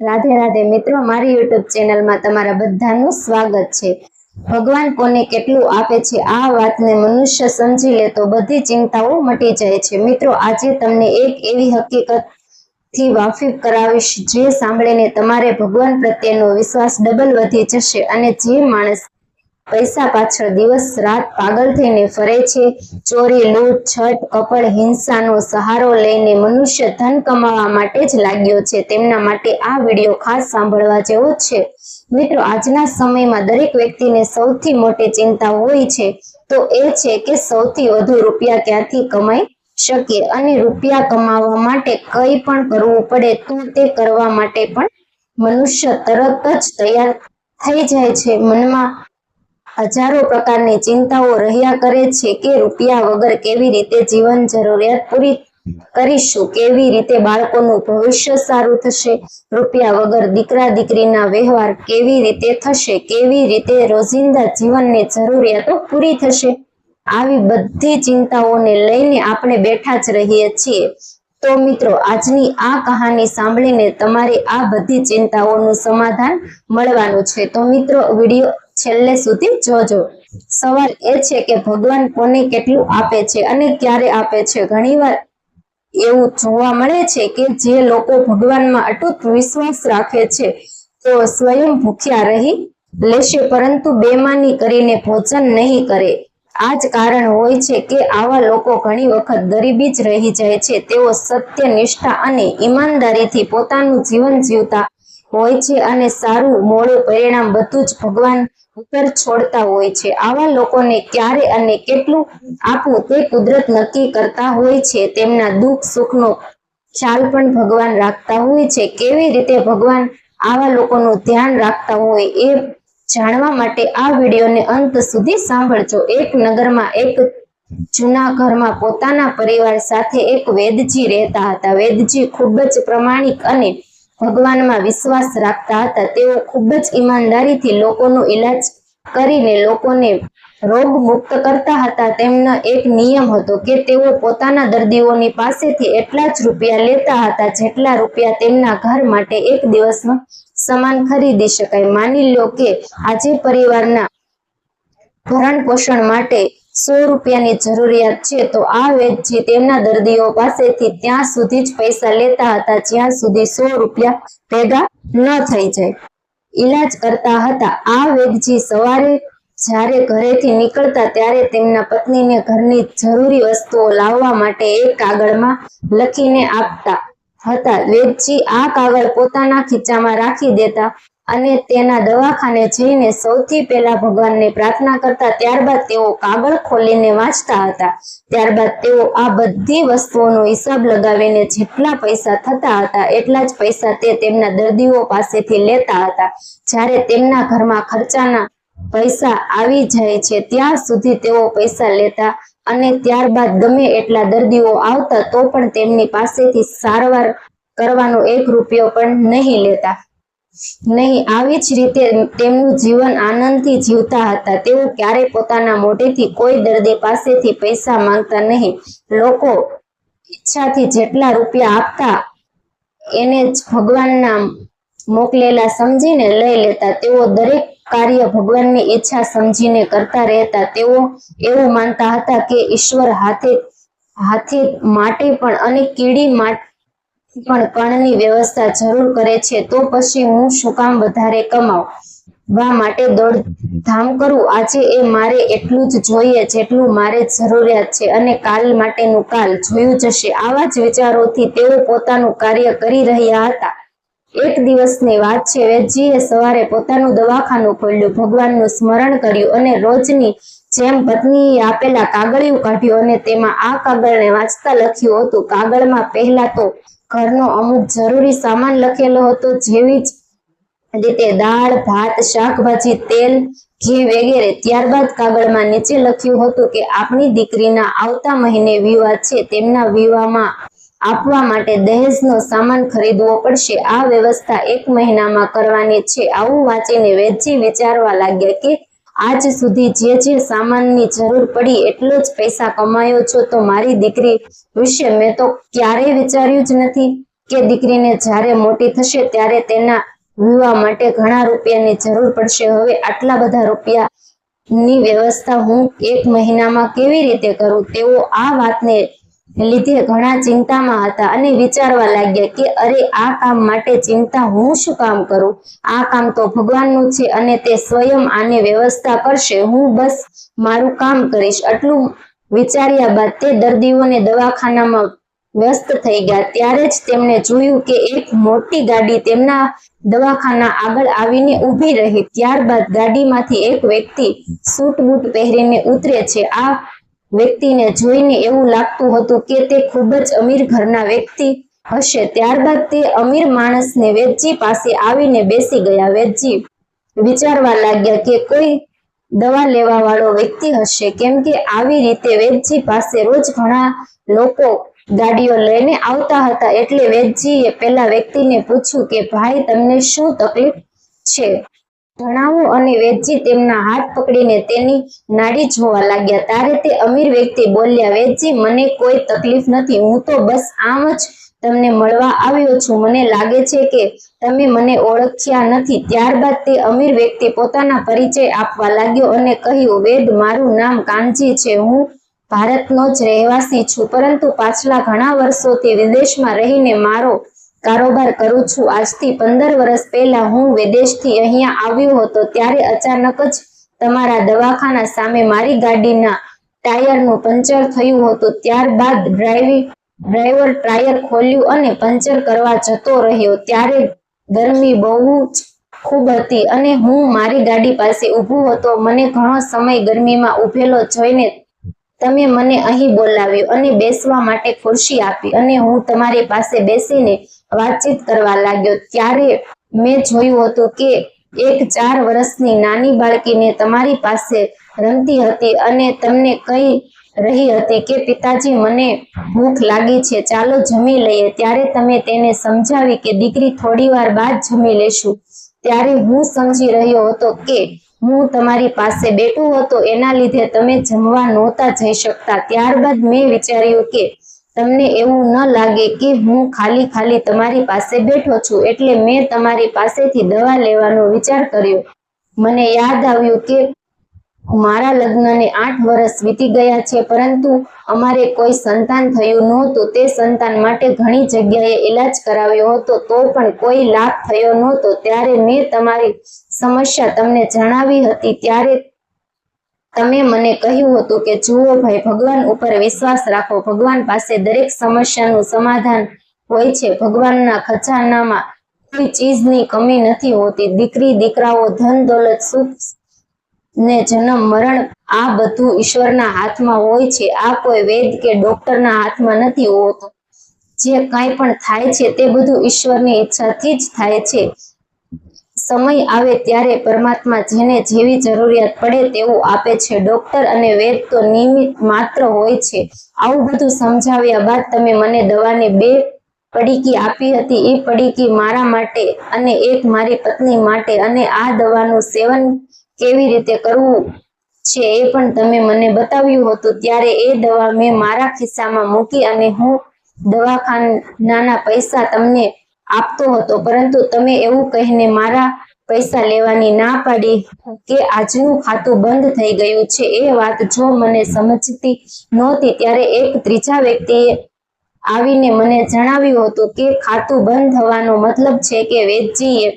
રાધે રાધે મિત્રો, મારી યુટ્યુબ ચેનલમાં તમારા બધાનું સ્વાગત છે. ભગવાન કોને કેટલું આપે છે, આ વાતને મનુષ્ય સમજી લે તો બધી ચિંતાઓ મટી જાય છે. મિત્રો, આજે તમને એક એવી હકીકતથી વાફિફ કરાવીશ જે સાંભળીને તમારે ભગવાન પ્રત્યેનો વિશ્વાસ ડબલ વધી જશે અને જે માણસ પૈસા પાછળ દિવસ રાત પાગલ થઈને ફરે છે. ચોરી, લૂંટ, છટ કપડ હિંસાનો સહારો લઈને મનુષ્ય ધન કમાવા માટે જ લાગ્યો છે. તેમના માટે આ વીડિયો ખાસ સાંભળવા જેવો છે. મિત્રો, આજના સમયમાં દરેક વ્યક્તિને સૌથી મોટી ચિંતા હોય છે તો એ છે કે સૌથી વધુ રૂપિયા ક્યાંથી કમાઈ શકીએ અને રૂપિયા કમાવા માટે કંઈ પણ કરવું પડે તો તે કરવા માટે પણ મનુષ્ય તરત જ તૈયાર થઈ જાય છે. મનમાં હજારો પ્રકારની ચિંતાઓ રહ્યા કરે છે કે રૂપિયા વગર કેવી રીતે જીવન જરૂરિયાત પૂરી કરીશું? કેવી રીતે બાળકોનું ભવિષ્ય સારું થશે? રૂપિયા વગર દીકરા દીકરીના વ્યવહાર કેવી રીતે થશે? કેવી રીતે રોજિંદા જીવનની જરૂરિયાતો પૂરી થશે? આવી બધી ચિંતાઓને લઈને આપણે બેઠા જ રહીએ છીએ. તો મિત્રો, આજની આ કહાની સાંભળીને તમારી આ બધી ચિંતાઓનું સમાધાન મળવાનું છે. તો મિત્રો, વીડિયો છેલ્લે સુધી જોજો. સવાલ એ છે કે ભગવાન કોને કેટલું આપે છે અને ક્યારે આપે છે? ઘણીવાર એવું જોવા મળે છે કે જે લોકો ભગવાનમાં અટૂટ વિશ્વાસ રાખે છે, તો સ્વયં ભૂખ્યા રહી લેશે, પરંતુ બેમાની કરીને ભોજન નહીં કરે. આ જ કારણ હોય છે કે આવા લોકો ઘણી વખત ગરીબી જ રહી જાય છે. તેઓ સત્ય નિષ્ઠા અને ઈમાનદારીથી પોતાનું જીવન જીવતા હોય છે અને સારું મોડું પરિણામ બધું જ ભગવાન ઉપર છોડતા હોય છે. આવા લોકોને ક્યારે અને કેટલું આપવું તે કુદરત નક્કી કરતા હોય છે. તેમના દુઃખ, સુખનો ખ્યાલ પણ ભગવાન રાખતા હોય છે. કેવી રીતે ભગવાન આવા લોકોનું ધ્યાન રાખતા હોય એ જાણવા માટે આ વિડીયોને અંત સુધી સાંભળજો. એક નગરમાં, એક જૂના ઘરમાં પોતાના પરિવાર સાથે એક વેદજી રહેતા હતા. વેદજી ખૂબ જ પ્રમાણિક અને ભગવાનમાં વિશ્વાસ રાખતા હતા. તેઓ ખૂબ જ ઈમાનદારીથી લોકોનો ઈલાજ કરીને લોકોને રોગ મુક્ત કરતા હતા. તેમનો એક નિયમ હતો કે તેઓ પોતાના દર્દીઓની પાસેથી એટલા જ રૂપિયા લેતા હતા જેટલા રૂપિયા તેમના ઘર માટે એક દિવસમાં સામાન ખરીદી શકાય. માની લો કે આજે પરિવારના ભરણ પોષણ માટે સો રૂપિયાની જરૂરિયાત છે, તો આ વેદજી તેમના દર્દીઓ પાસેથી ત્યાં સુધી જ પૈસા લેતા હતા, જ્યાં સુધી સો રૂપિયા ભેગા ન થઈ જાય. ઈલાજ કરતા હતા. આ વેદજી સવારે જ્યારે ઘરેથી નીકળતા ત્યારે તેમના પત્નીને ઘરની જરૂરી વસ્તુઓ લાવવા માટે એક કાગળમાં લખીને આપતા હતા. વેદજી આ કાગળ પોતાના ખીચામાં રાખી દેતા અને તેના દવાખાને જઈને સૌથી પહેલા ભગવાનને પ્રાર્થના કરતા ત્યારબાદ તેઓ કાગળ ખોલીને વાંચતા હતા. ત્યારબાદ તેઓ આ બધી વસ્તુઓનો હિસાબ લગાવીને જેટલા પૈસા થતા હતા, એટલા જ પૈસા તે તેમના દર્દીઓ પાસેથી લેતા હતા. જ્યારે તેમના ઘરમાં ખર્ચાના પૈસા આવી જાય છે, ત્યાં સુધી તેઓ પૈસા લેતા અને ત્યારબાદ ગમે એટલા દર્દીઓ આવતા તો પણ તેમની પાસેથી સારવાર કરવાનો એક રૂપિયો પણ નહીં લેતા. નહીં, આવી જ રીતે તેમનું જીવન આનંદથી જીવતા હતા. તેઓ ક્યારેય પોતાના મોઢેથી કોઈ દર્દી પાસેથી પૈસા માંગતા નહીં. લોકો ઈચ્છાથી જેટલા રૂપિયા આપતા એને જ ભગવાનના મોકલેલા સમજીને લઈ લેતા. તેઓ દરેક કાર્ય ભગવાનની ઈચ્છા સમજીને કરતા રહેતા. તેઓ એવું માનતા હતા કે ઈશ્વર હાથે હાથે માટે પણ અને કીડી પણ કણની વ્યવસ્થા જરૂર કરે છે, તો પછી હું શું કામ વધારે કમાવ માટે દોડધામ કરું? આજે એ મારે એટલું જ જોઈએ જેટલું મારે જરૂરિયાત છે અને કાલ માટેનું કાલ જોયું જશે. આવા જ વિચારોથી તેઓ પોતાનું કાર્ય કરી રહ્યા હતા. એક દિવસની વાત છે, વેદજીએ સવારે પોતાનું દવાખાનું ખોલ્યું, ભગવાનનું સ્મરણ કર્યું અને રોજની જેમ પત્નીએ આપેલા કાગળિયું કાઢ્યું અને તેમાં આ કાગળને વાંચતા લખ્યું હતું, કાગળમાં પહેલા તો ઘરનો અમુક જરૂરી સામાન લખેલો હતો, જેવી જ રીતે દાળ, ભાત, શાકભાજી, તેલ, ઘી વગેરે. ત્યારબાદ કાગળમાં નીચે લખ્યું હતું કે, આપણી દીકરીના આવતા મહિને વિવાહ છે, તેમના વિવાહમાં આપવા માટે દહેજનો સામાન ખરીદવો પડશે. આ વ્યવસ્થા એક મહિનામાં કરવાની છે. આવું વાંચીને વેચી વિચારવા લાગ્યા કે આજ સુધી જે જે સામાનની જરૂર પડી એટલો જ પૈસા કમાયો છો, તો મારી દીકરી વિશે મેં તો ક્યારેય વિચાર્યું જ નથી કે દીકરીને જ્યારે મોટી થશે ત્યારે તેના વિવાહ માટે ઘણા રૂપિયાની જરૂર પડશે. હવે આટલા બધા રૂપિયાની વ્યવસ્થા હું એક મહિનામાં કેવી રીતે કરું? તેઓ આ વાતને લીધે ઘણા ચિંતામાં હતા અને વિચારવા લાગ્યા કે, અરે, આ કામ માટે ચિંતા, હું શું કામ કરું? આ કામ તો ભગવાનનું છે અને તે સ્વયં આને વ્યવસ્થા કરશે. હું બસ મારું કામ કરીશ. આટલું વિચાર્યા બાદ તે દર્દીઓને દવાખાનામાં વ્યસ્ત થઈ ગયા. ત્યારે જ તેમણે જોયું કે એક મોટી ગાડી તેમના દવાખાના આગળ આવીને ઊભી રહી. ત્યારબાદ ગાડીમાંથી એક વ્યક્તિ સૂટ બૂટ પહેરીને ઉતરે છે. આ વ્યક્તિને જોઈને એવું લાગતું હતું કે તે ખૂબ જ અમીર ઘરના વ્યક્તિ હશે. ત્યારબાદ તે અમીર માણસને વેદજી પાસે આવીને બેસી ગયા. વેદજી વિચારવા લાગ્યા કે કોઈ દવા લેવા વાળો વ્યક્તિ હશે. કેમ કે આવી રીતે વેદજી પાસે રોજ ઘણા લોકો ગાડીઓ લઈને આવતા હતા. એટલે વેદજીએ પેલા વ્યક્તિને પૂછ્યું કે, ભાઈ, તમને શું તકલીફ છે? જણાવો અને વેદજી તેમના હાથ પકડીને તેની નાડી જોવા લાગ્યા. તારે તે અમીર વ્યક્તિ બોલ્યા વેદજી મને કોઈ તકલીફ નથી. હું તો બસ આમ જ તમને મળવા આવ્યો છું. મને લાગે છે કે તમે મને ઓળખ્યા નથી. ત્યારબાદ તે અમીર વ્યક્તિ પોતાના પરિચય આપવા લાગ્યો અને કહ્યું, વેદ, મારું નામ કાનજી છે. હું ભારતનો જ રહેવાસી છું. પરંતુ પાછલા ઘણા વર્ષોથી વિદેશમાં રહીને મારો કારોબાર કરું છું. આજથી પંદર વર્ષ પહેલા હું વિદેશથી અહીંયા આવ્યો હતો, ત્યારે અચાનક જ તમારા દવાખાના સામે મારી ગાડીના ટાયરનું પંચર થયું હતું. ત્યારબાદ ડ્રાઈવિંગ ડ્રાઈવર ટાયર ખોલ્યું અને પંચર કરવા જતો રહ્યો. ત્યારે ગરમી બહુ જ ખૂબ હતી અને હું મારી ગાડી પાસે ઊભો હતો. મને ઘણો સમય ગરમીમાં ઊભેલો જોઈને તમે મને અહીં બોલાવ્યો અને બેસવા માટે ખુરશી આપી અને હું તમારી પાસે બેસીને વાતચીત કરવા લાગ્યો. ત્યારે મેં જોયું હતું કે એક ચાર વર્ષની નાની બાળકીને તમારી પાસે રમતી હતી અને તમને કહી રહી હતી કે, પિતાજી, મને ભૂખ લાગી છે. ચાલો જમી લઈએ. ત્યારે તમે તેને સમજાવી કે, દીકરી, થોડી વાર બાદ જમી લેશું. ત્યારે હું સમજી રહ્યો હતો કે, હું તમારી પાસે બેઠો હતો. એના લીધે તમે જમવા નહોતા જઈ શકતા. ત્યારબાદ મેં વિચાર્યું કે તમને એવું ન લાગે કે હું ખાલી ખાલી તમારી પાસે બેઠો છું એટલે મેં તમારી પાસેથી દવા લેવાનો વિચાર કર્યો. મને યાદ આવ્યું કે મારા લગ્નને આઠ વર્ષ વીતી ગયા છે, પરંતુ અમારે કોઈ સંતાન થયું નહોતું. તે સંતાન માટે ઘણી જગ્યાએ ઈલાજ કરાવ્યો હતો, તો પણ કોઈ લાભ થયો નહોતો. ત્યારે મેં તમારી સમસ્યા તમને જણાવી હતી, ત્યારે તમે મને કહ્યું હતું કે જુઓ ભાઈ, ભગવાન ઉપર વિશ્વાસ રાખો. ભગવાન પાસે દરેક સમસ્યાનું સમાધાન હોય છે. ભગવાનના ખજાનામાં કોઈ ચીજની કમી નથી હોતી. દીકરી, દીકરાઓ, ધન, દોલત, સુખ ને જન્મ, મરણ આ બધું ઈશ્વરના હાથમાં હોય છે. આ કોઈ વેદ કે ડોક્ટરના હાથમાં નથી હોતું. જે કાંઈ પણ થાય છે તે બધું ઈશ્વરની ઈચ્છાથી જ થાય છે. સમય આવે ત્યારે પરમાત્મા જેને જેવી જરૂરિયાત પડે તેવું આપે છે. ડોક્ટર અને વેદ તો નિયમિત માત્ર હોય છે. આવું બધું સમજાવ્યા બાદ તમે મને દવાની બે પડીકી આપી હતી. એ પડીકી મારા માટે અને એક મારી પત્ની માટે અને આ દવાનું સેવન કેવી રીતે કરવું છે એ પણ તમે મને બતાવ્યું હતું. ત્યારે એ દવા મેં મારા ખિસ્સામાં મૂકી અને હું દવાખાનાના પૈસા તમને આપતો હતો. પરંતુ તમે એવું કહીને મારા પૈસા લેવાની ના પાડી કે આજનું ખાતું બંધ થઈ ગયું છે. એ વાત જો મને સમજતી નહોતી, ત્યારે એક ત્રીજા વ્યક્તિએ આવીને મને જણાવ્યું હતું કે ખાતું બંધ થવાનો મતલબ છે કે વેદજીએ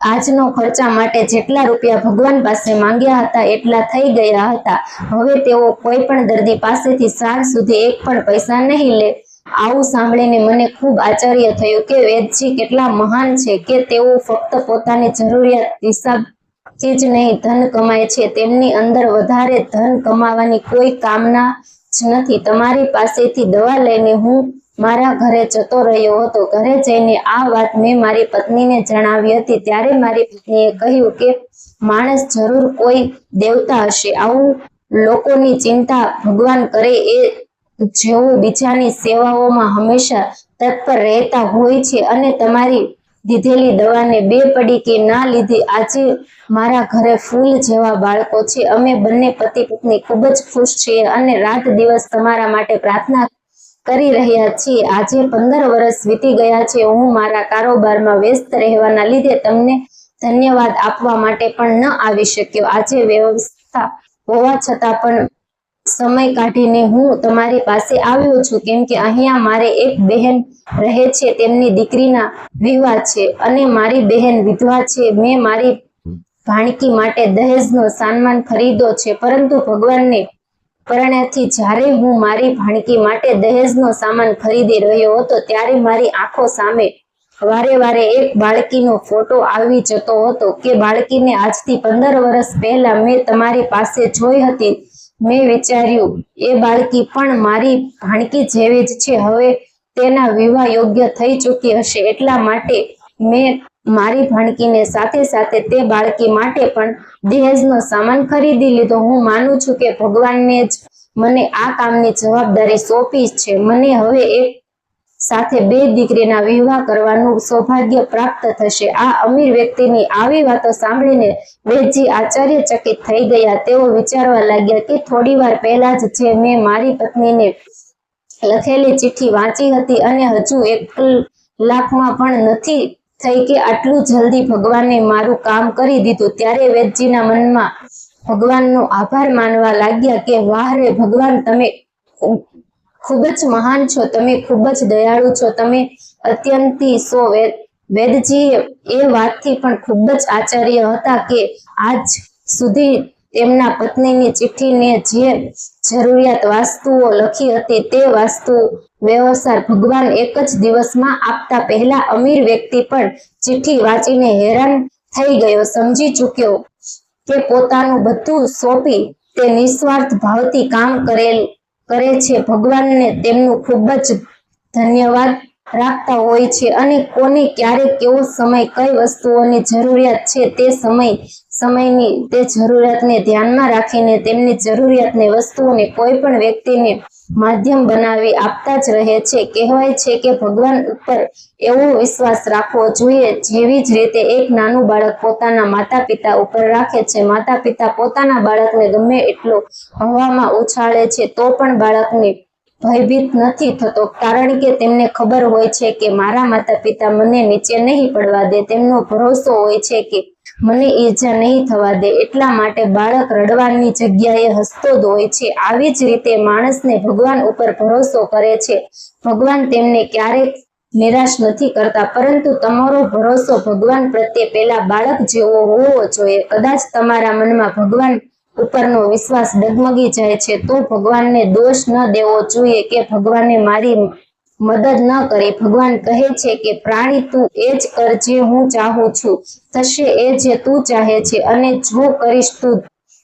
આજનો ખર્ચા માટે જેટલા રૂપિયા ભગવાન પાસે માંગ્યા હતા, એટલા થઈ ગયા હતા. હવે તેઓ કોઈ પણ દર્દી પાસેથી સાંજ સુધી એક પણ પૈસા નહીં લે. આવું સાંભળીને મને ખૂબ આશ્ચર્ય થયું કે વેદજી કેટલા મહાન છે કે તેઓ ફક્ત પોતાની જરૂરિયાત હિસાબથી જ નહીં, ધન કમાય છે. તેમની અંદર વધારે ધન કમાવાની કોઈ કામના જ નથી. તમારી પાસેથી દવા લઈને હું મારા ઘરે જતો રહ્યો હતો. ઘરે જઈને આ વાત મેં મારી પત્નીને જણાવી હતી. ત્યારે મારી પત્નીએ કહ્યું કે માણસ જરૂર કોઈ દેવતા હશે. આવું લોકોની ચિંતા ભગવાન કરે એ જેઓ બીજાની સેવાઓમાં હંમેશા તત્પર રહેતા હોય છે અને તમારી દીધેલી દવાને બે પડી કે ના લીધી, આજે મારા ઘરે ફૂલ જેવા બાળકો છે. અમે બંને પતિ પત્ની ખૂબ જ ખુશ છીએ અને રાત દિવસ તમારા માટે પ્રાર્થના કરી રહ્યા છીએ. આજે પંદર વર્ષ વીતી ગયા છે. હું મારા કારોબારમાં વ્યસ્ત રહેવાના લીધે તમને ધન્યવાદ આપવા માટે પણ ન આવી શક્યો. આજે વ્યવસ્થા હોવા છતાં પણ સમય કાઢીને હું તમારી પાસે આવ્યો છું, કેમ કે અહીંયા મારે એક બહેન રહે છે, તેમની દીકરીના વિવાહ છે અને મારી બહેન વિધવા છે. મેં મારી ભાણકી માટે દહેજનો સામાન ખરીદો છે, પરંતુ ભગવાનને પરણ્યાથી જ્યારે હું મારી ભાણકી માટે દહેજનો સામાન ખરીદી રહ્યો હતો, ત્યારે મારી આંખો સામે વારે વારે એક બાળકીનો ફોટો આવી જતો હતો કે બાળકીને આજથી પંદર વર્ષ પહેલા મેં તમારી પાસે જોઈ હતી. મેં વિચાર્યું, એ બાળકી પણ મારી ભાણકી જેવી જ છે. હવે તેના વિવાહ યોગ્ય થઈ ચૂકી હશે એટલા માટે મેં મારી ભાણકીને સાથે સાથે તે બાળકી માટે પણ દહેજનો સામાન ખરીદી લીધો. હું માનું છું કે ભગવાનને જ મને આ કામની જવાબદારી સોંપી છે. મને હવે એક સાથે બે દીકરીના વિવાહ કરવાનું સૌભાગ્ય પ્રાપ્ત થશે. આ અમીર વ્યક્તિની આવી વાતો સાંભળીને વેદજી આશ્ચર્યચકિત થઈ ગયા. તેઓ વિચારવા લાગ્યા કે થોડી વાર પહેલા જ જે મેં મારી પત્નીને લખેલી ચિઠ્ઠી વાંચી હતી અને હજુ એક લાખમાં પણ નથી થઈ કે આટલું જલ્દી ભગવાને મારું કામ કરી દીધું. ત્યારે વેદજીના મનમાં ભગવાનનો આભાર માનવા લાગ્યા કે, વાહ રે ભગવાન, તમે ખૂબ જ મહાન છો. તમે ખૂબ જ દયાળુ છો. તમે અત્યંતી સો વેદ વેદજી એ વાતથી પણ ખૂબ જ આચાર્ય હતા કે આજ સુધી તેમના પત્નીની ચિઠ્ઠીને જે જરૂરિયાત વાસ્તુઓ લખી હતી તે વાસ્તુ વ્યવસાર ભગવાન એક જ દિવસમાં આપતા પહેલા અમીર વ્યક્તિ પણ ચિઠ્ઠી વાંચીને હેરાન થઈ ગયો. સમજી ચૂક્યો કે પોતાનું બધું સોંપી તે નિસ્વાર્થ ભાવથી કામ કરેલ કરે છે. ભગવાનને તેમનું ખૂબ જ ધન્યવાદ રાખતા હોય છે અને કોને ક્યારે કેવો સમય કઈ વસ્તુઓની જરૂરિયાત છે તે સમય, સમયની તે જરૂરિયાતને ધ્યાનમાં રાખીને તેમની જરૂરિયાતને, વસ્તુઓને કોઈ પણ વ્યક્તિને માધ્યમ બનાવી આપતા જ રહે છે. કહેવાય છે કે ભગવાન ઉપર એવો વિશ્વાસ રાખવો જોઈએ જેવી જ રીતે એક નાનું બાળક પોતાના માતા પિતા ઉપર રાખે છે. માતા પિતા પોતાના બાળકને ગમે એટલો હવામાં ઉછાળે છે તો પણ બાળકને ભયભીત નથી થતો. કારણ કે તેમને ખબર હોય છે કે મારા માતા પિતા મને નીચે નહીં પડવા દે. તેમનો ભરોસો હોય છે કે મને ઈજા નહીં થવા દે. એટલા માટે બાળક રડવાની જગ્યાએ હસતો જ હોય છે. આવી જ રીતે માણસને ભગવાન ઉપર ભરોસો કરે છે. ભગવાન તેમને ક્યારેક નિરાશ નથી કરતા, પરંતુ તમારો ભરોસો ભગવાન પ્રત્યે પેલા બાળક જેવો હોવો જોઈએ. કદાચ તમારા મનમાં ભગવાન ઉપરનો વિશ્વાસ ડગમગી જાય છે, તો ભગવાનને દોષ ન દેવો જોઈએ કે ભગવાને મારી મદદ ન કરે. ભગવાન કહે છે કે, પ્રાણી, તું એ જ કર જે હું ચાહું છું. થશે એ જે તું ચાહે છે અને જો કરીશ તું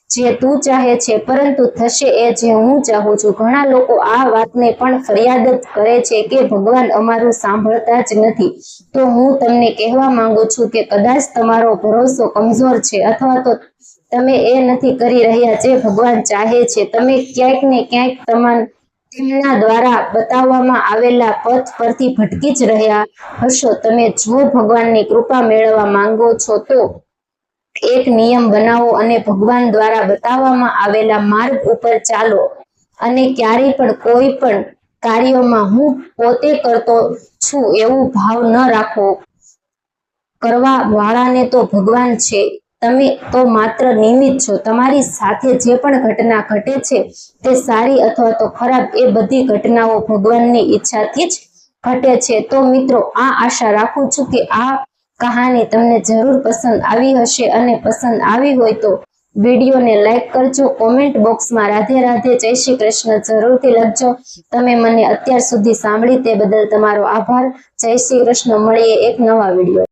જે તું ચાહે છે. પરંતુ થશે એ જે હું ચાહું છું. ઘણા લોકો આ વાતને પણ ફરિયાદ જ કરે છે કે, ભગવાન અમારું સાંભળતા જ નથી. તો હું તમને કહેવા માંગુ છું કે, કદાચ તમારો ભરોસો કમજોર છે અથવા તો તમે એ નથી કરી રહ્યા જે ભગવાન ચાહે છે. તમે ક્યાંક ને ક્યાંક તમારા તેમના દ્વારા બતાવવામાં આવેલા પથ પરથી ભટકી જ રહ્યા હશો. તમે જો ભગવાનની કૃપા મેળવવા માંગો છો તો એક નિયમ બનાવો અને ભગવાન દ્વારા બતાવવામાં આવેલા માર્ગ ઉપર ચાલો. અને ક્યારેય પણ કોઈ પણ કાર્યોમાં હું પોતે કરતો છું એવું ભાવ ન રાખો. કરવા વાળાને તો ભગવાન છે. તમે તો માત્ર નિમિત્ત છો. તમારી સાથે જે પણ ઘટના ઘટે છે તે સારી અથવા તો ખરાબ એ બધી ઘટનાઓ ભગવાનની ઈચ્છાથી જ ઘટે છે. તો મિત્રો, આ આશા રાખું છું કે આ કહાની તમને જરૂર પસંદ આવી હશે અને પસંદ આવી હોય તો વિડીયોને લાઈક કરજો, કોમેન્ટ બોક્સમાં રાધે રાધે જય શ્રી કૃષ્ણ જરૂરથી લખજો. તમે મને અત્યાર સુધી સાંભળી તે બદલ તમારો આભાર. જય શ્રી કૃષ્ણ, મળીએ એક નવા વીડિયો